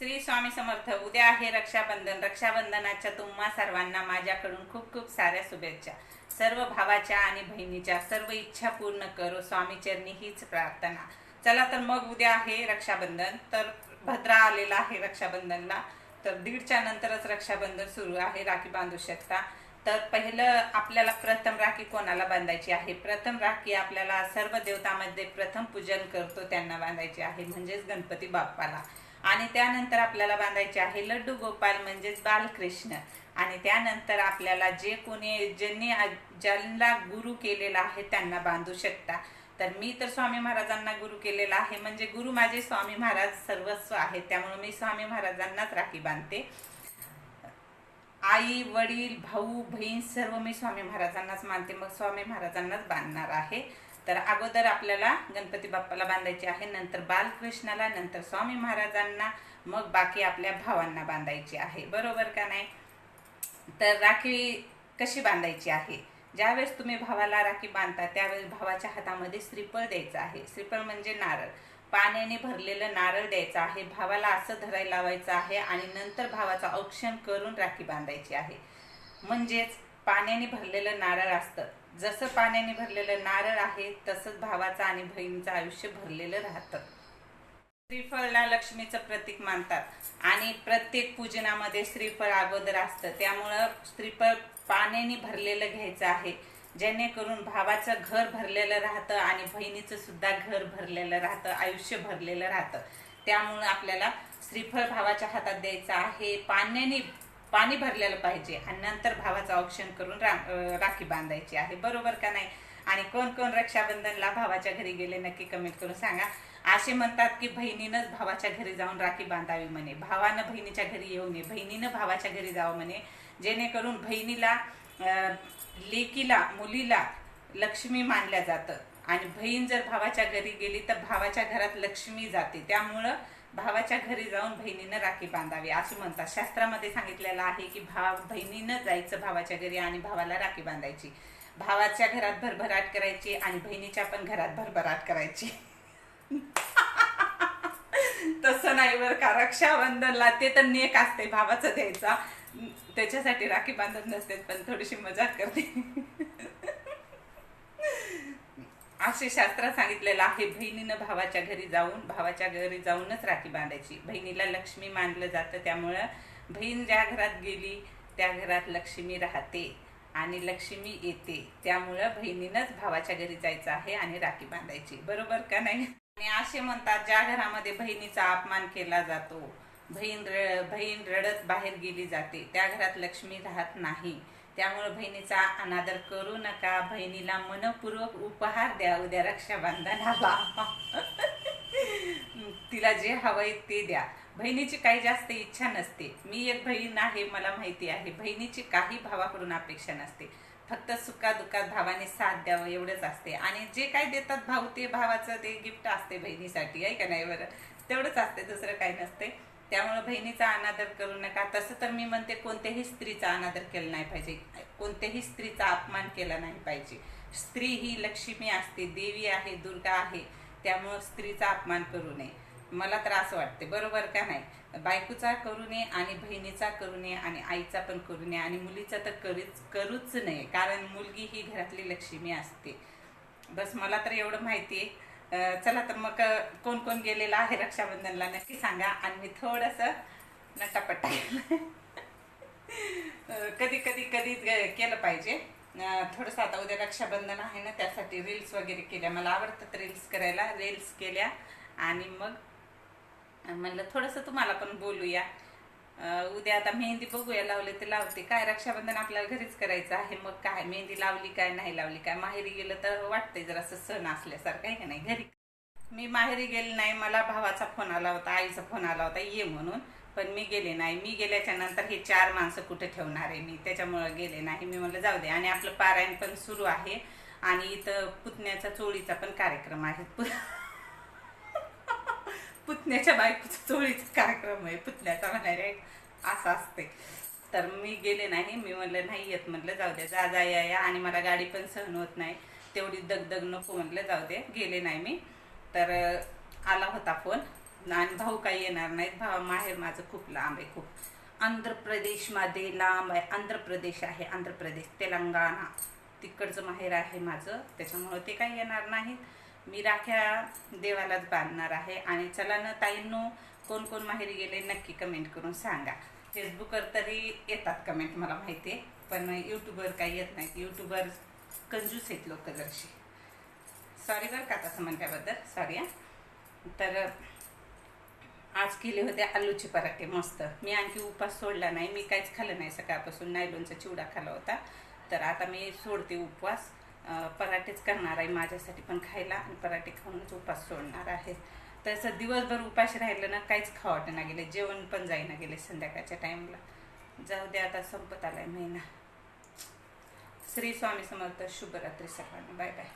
श्री स्वामी समर्थ उद्या आहे रक्षाबंधन. रक्षाबंधनाच्या तुम्हा सर्वांना माझ्याकडून खूप खूप साऱ्या शुभेच्छा. सर्व भावाच्या आणि बहिणीच्या सर्व इच्छा पूर्ण करो. स्वामी चरणी हीच प्रार्थना. चला तर मग उद्या आहे रक्षाबंधन. तर भद्रा आलेला आहे रक्षाबंधनला. तर दीडच्या नंतरच रक्षाबंधन सुरू आहे राखी बांधू शकता. तर पहिलं आपल्याला प्रथम राखी कोणाला बांधायची आहे? प्रथम राखी आपल्याला सर्व देवतामध्ये प्रथम पूजन करतो त्यांना बांधायची आहे. म्हणजेच गणपती बाप्पाला. आणि त्यानंतर आपल्याला बांधायचे आहे लड्डू गोपाल म्हणजेच बालकृष्ण. आणि त्यानंतर आपल्याला जे कोणी ज्यांनी ज्यांना गुरु केलेला आहे त्यांना बांधू शकता. तर मी तर स्वामी महाराजांना गुरु केलेला आहे म्हणजे गुरु माझे स्वामी महाराज सर्वस्व आहेत त्यामुळे मी स्वामी महाराजांनाच राखी बांधते. आई वडील भाऊ बहीण सर्व मी स्वामी महाराजांनाच मानते मग स्वामी महाराजांनाच बांधणार आहे. तर अगोदर आपल्याला गणपती बाप्पाला बांधायचे आहे नंतर बालकृष्णाला नंतर स्वामी महाराजांना मग बाकी आपल्या भावांना बांधायची आहे. बरोबर का नाही? तर राखी कशी बांधायची आहे? ज्यावेळेस तुम्ही भावाला राखी बांधता त्यावेळेस भावाच्या हातामध्ये श्रीफळ द्यायचं आहे. श्रीफळ म्हणजे नारळ. पाण्याने भरलेलं नारळ द्यायचं आहे भावाला असं धरायला लावायचं आहे आणि नंतर भावाचं औक्षण करून राखी बांधायची आहे. म्हणजेच पाण्याने भरलेलं नारळ असतं. जसं पाण्याने भरलेलं नारळ आहे तसंच भावाचं आणि बहिणीचं आयुष्य भरलेलं राहतं. श्रीफळला लक्ष्मीचं प्रतीक मानतात आणि प्रत्येक पूजनामध्ये श्रीफळ अगोदर असतं. त्यामुळं श्रीफळ पाण्याने भरलेलं घ्यायचं आहे जेणेकरून भावाचं घर भरलेलं राहतं आणि बहिणीचं सुद्धा घर भरलेलं राहतं आयुष्य भरलेलं राहतं. त्यामुळं आपल्याला श्रीफळ भावाच्या हातात द्यायचं आहे. पाण्याने पाणी भरलेलं पाहिजे आणि नंतर भावाचं औक्षण करून रा राखी बांधायची आहे. बरोबर का नाही? आणि कोण कोण रक्षाबंधनला भावाच्या घरी गेले नक्की कमेंट करून सांगा. असे म्हणतात की बहिणीनंच भावाच्या घरी जाऊन राखी बांधावी म्हणे. भावानं बहिणीच्या घरी येऊ नये. बहिणीनं भावाच्या घरी जावं म्हणे. जेणेकरून बहिणीला लेकीला मुलीला लक्ष्मी मानल्या जातं. आणि बहीण जर भावाच्या घरी गेली तर भावाच्या घरात लक्ष्मी जाते. त्यामुळं भावाच्या घरी जाऊन बहिणीनं राखी बांधावी. असं म्हणतात. शास्त्रामध्ये सांगितलेलं आहे की भाव बहिणीनं जायचं भावाच्या घरी आणि भावाला राखी बांधायची. भावाच्या घरात भरभराट करायची आणि बहिणीच्या पण घरात भरभराट करायची. तसं नाही बरं का. रक्षाबंधनला ते तर नेक असते. भावाचं द्यायचा. त्याच्यासाठी राखी बांधत नसते पण थोडीशी मजाक करते. असे शास्त्रात सांगितलेलं आहे बहिणीनं भावाच्या घरी जाऊन भावाच्या घरी जाऊनच राखी बांधायची. बहिणीला लक्ष्मी मानलं जातं त्यामुळं बहीण ज्या घरात गेली त्या घरात लक्ष्मी राहते आणि लक्ष्मी येते. त्यामुळं बहिणीनंच भावाच्या घरी जायचं आहे आणि राखी बांधायची. बरोबर का नाही? आणि असे म्हणतात ज्या घरामध्ये बहिणीचा अपमान केला जातो बहीण र बहीण रडत बाहेर गेली जाते त्या घरात लक्ष्मी राहत नाही. त्यामुळे बहिणीचा अनादर करू नका. बहिणीला मनपूर्वक उपहार द्या. उद्या रक्षाबंधनाला तिला जे हवंय ते द्या. बहिणीची काही जास्त इच्छा नसते. मी एक बहीण आहे मला माहिती आहे. बहिणीची काही भावाकडून अपेक्षा नसते. फक्त सुखा दुखात भावाने साथ द्यावं एवढंच असते. आणि जे काय देतात भाऊ ते भावाचं ते गिफ्ट असते बहिणीसाठी. आहे का नाही बरं? तेवढंच असते दुसरं काही नसते. त्यामुळे बहिणीचा अनादर करू नका. तसं तर मी म्हणते कोणत्याही स्त्रीचा अनादर केला नाही पाहिजे. कोणत्याही स्त्रीचा अपमान केला नाही पाहिजे. स्त्री ही लक्ष्मी असते देवी आहे दुर्गा आहे. त्यामुळं स्त्रीचा अपमान करू नये. मला तर असं वाटते बरोबर का नाही? बायकोचा करू नये आणि बहिणीचा करू नये आणि आईचा पण करू नये आणि मुलीचा तर करूच करूच नये. कारण मुलगी ही घरातली लक्ष्मी असते. बस मला तर एवढं माहिती आहे चला तर मग कोण कोण गेलेला आहे रक्षाबंधनला नक्की सांगा. आणि मी थोडस नटापट्टा कधी कधी कधी केलं पाहिजे. थोडंसं आता उद्या रक्षाबंधन आहे ना त्यासाठी रील्स वगैरे केल्या. मला आवडतात रील्स करायला. रील्स केल्या. आणि मग म्हणलं थोडंसं तुम्हाला पण बोलूया. उद्या आता मेहंदी बघूया लावले तर लावते. काय रक्षाबंधन आपल्याला घरीच करायचं आहे मग काय? मेहंदी लावली काय नाही लावली काय? माहेरी गेलं तर वाटतंय जरासं सण असल्यासारखं आहे का नाही? घरी. मी माहेरी गेले नाही मला भावाचा फोन आला होता आईचा फोन आला होता ये म्हणून. पण मी गेले नाही. मी गेल्याच्यानंतर हे चार माणसं कुठे ठेवणार आहे? मी त्याच्यामुळं गेले नाही. मी म्हटलं जाऊ दे. आणि आपलं पारायण पण सुरू आहे. आणि इथं पुतण्याचा चोळीचा पण कार्यक्रम आहे. पुतण्याच्या बायकोचा चोळीचा कार्यक्रम आहे. पुतण्याचा म्हणायला असं असते तर मी गेले नाही. मी म्हणलं नाही येत. म्हटलं जाऊ दे. जा जा या या. आणि मला गाडी पण सहन होत नाही. तेवढी दगदग नको म्हटलं जाऊ दे. गेले नाही मी. तर आला होता फोन. आणि भाऊ काही येणार नाहीत. भाऊ माहेर माझं खूप लांब आहे खूप. आंध्र प्रदेशमध्ये लांब आहे. आंध्र प्रदेश आहे. आंध्र प्रदेश. तेलंगणा. तिकडचं माहेर आहे माझं. त्याच्यामुळं ते काही येणार नाहीत. मी राख्या देवालाच बांधणार आहे. आणि चला ना ताईंनो कोण कोण माहेरी गेले नक्की कमेंट करून सांगा. फेसबुकवर तरी येतात कमेंट मला माहिती आहे पण यूट्यूबवर काही येत नाहीत यूट्यूबर कंजूस आहेत लोक जरशी. सॉरी बरं का तसं म्हणल्याबद्दल. सॉरी हां. तर आज केले होते आलूचे पराठे मस्त. मी आणखी उपास सोडला नाही. मी काहीच खाल्लं नाही सकाळपासून. नायलोनचा चिवडा खाला होता. तर आता मी सोडते उपवास. पराठेच करणार आहे माझ्यासाठी पण खायला आणि पराठे खाऊनच उपास सोडणार आहे. तसं दिवसभर उपाशी राहिलं ना काहीच खावं ना गेले. जेवण पण जाईना गेले संध्याकाळच्या टाईमला जाऊ दे आता संपत आलाय महिना. श्री स्वामी समर्थ शुभरात्री सर्वांना. Bye bye